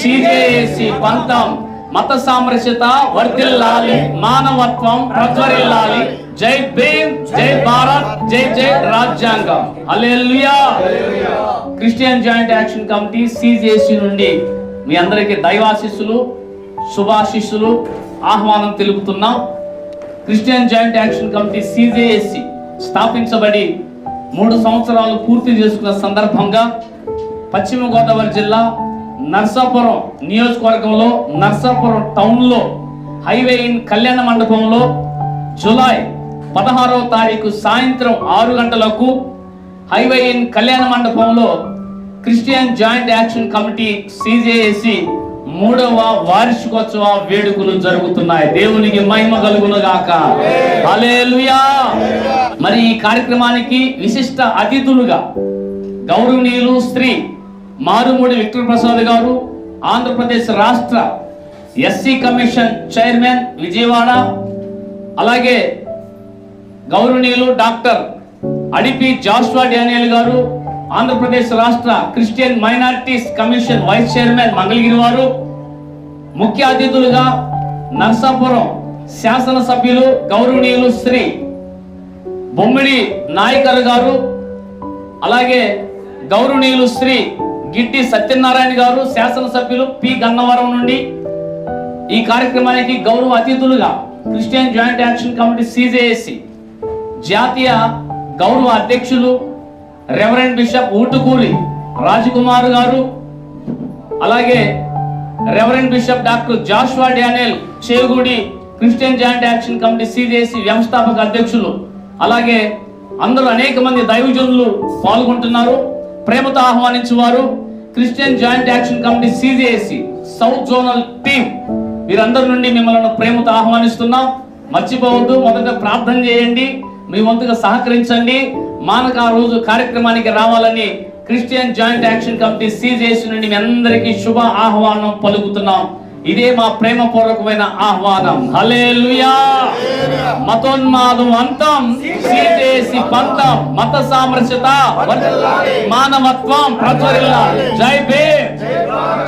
CJC పంతం మత సామరస్యత వర్ధిల్లాలి మానవత్వం ప్రజ్వరిల్లాలి. జై భీమ్ జై భారత్ జై జై రాజ్యాంగం. Hallelujah. Christian joint action committee CJC నుండి మీ అందరికీ దైవాశిస్సులు శుభాశిస్సులు ఆహ్వానం తెలుపుతున్నాం. Christian joint action committee CJSC స్థాపించబడి మూడు సంవత్సరాలు పూర్తి చేసుకున్న సందర్భంగా పశ్చిమ గోదావరి జిల్లా నర్సాపురం నియోజకవర్గంలో నర్సాపురం టౌన్లో హైవే ఇన్ కళ్యాణ మండపంలో జూలై పదహారవ తారీఖు సాయంత్రం ఆరు గంటలకు హైవే ఇన్ కళ్యాణ మండపంలో Christian joint action committee CJAC మూడవ వార్షికోత్సవ వేడుకలు జరుగుతున్నాయి. దేవునికి మహిమ కలుగును గాక. మరి ఈ కార్యక్రమానికి విశిష్ట అతిథులుగా గౌరవనీయులు స్త్రీ మారుమూడి విక్టర్ ప్రసాద్ గారు ఆంధ్రప్రదేశ్ రాష్ట్ర ఎస్సీ కమిషన్ చైర్మన్ విజయవాడ అలాగే గౌరవనీయులు డాక్టర్ అడిపి జాస్వా డానియల్ గారు ఆంధ్రప్రదేశ్ రాష్ట్ర Christian minorities commission vice chairman Mangalagiri వారు ముఖ్య అతిథులుగా నర్సాపురం శాసనసభ్యులు గౌరవనీయులు శ్రీ బొమ్మిడి నాయకర్ గారు అలాగే గౌరవనీయులు శ్రీ గిడ్డి సత్యనారాయణ గారు శాసనసభ్యులు పి. గన్నవరం నుండి ఈ కార్యక్రమానికి గౌరవ అతిథులుగా Christian joint action committee CJSC జాతీయ గౌరవ అధ్యక్షులు రెవరెండ్ బిషప్ ఊటుకూలి రాజకుమార్ గారు అలాగే reverend bishop doctor Joshua Daniel Chegudi Christian joint action committee CJC వ్యవస్థాపక అధ్యక్షులు అలాగే అందరూ అనేక మంది దైవజనులు పాల్గొంటున్నారు ప్రేమతో ఆహ్వానించువారు. Christian joint action committee CJC south zonal team మీరందరి నుండి మిమ్మల్ని ప్రేమతో ఆహ్వానిస్తున్నాం. మర్చిపోవద్దు మొదట ప్రార్థన చేయండి మీ వంతుగా సహకరించండి. మానక ఆ రోజు కార్యక్రమానికి రావాలని Christian joint action committee CJC నుండి మీ అందరికీ శుభ ఆహ్వానం పలుకుతున్నాం. ఇదే మా ప్రేమపూర్వకమైన ఆహ్వానం. హల్లెలూయా మతోన్మాదం అంతం సీతేసి పంతం మత సామరస్యత మానవత్వం ప్రజ్వరిల్లాలి జై భీమ్.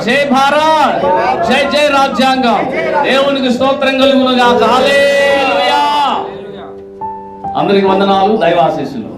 జై భారత్. జై జై రాజ్యాంగం. దేవునికి స్తోత్రం కలుగునుగా హల్లెలూయా. అందరికి వందనాలు దైవాశీస్సులు.